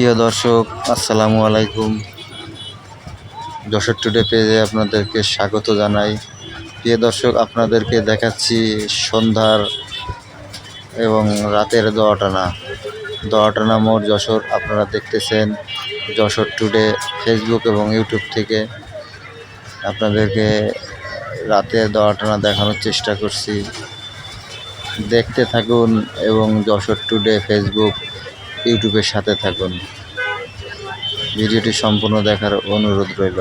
প্রিয় দর্শক, আসসালামু আলাইকুম। যশোর টুডে পেজে আপনাদেরকে স্বাগত জানাই। প্রিয় দর্শক, আপনাদেরকে দেখাচ্ছি সন্ধ্যার এবং রাতের দোয়াটানা। দোয়াটানা মোড় যশোর, আপনারা দেখতেছেন যশোর টুডে ফেসবুক এবং ইউটিউব থেকে। আপনাদেরকে রাতের দোয়াটানা দেখানোর চেষ্টা করছি। দেখতে থাকুন এবং যশোর টুডে ফেসবুক ইউটিউবের সাথে থাকুন। ভিডিওটি সম্পূর্ণ দেখার অনুরোধ রইল।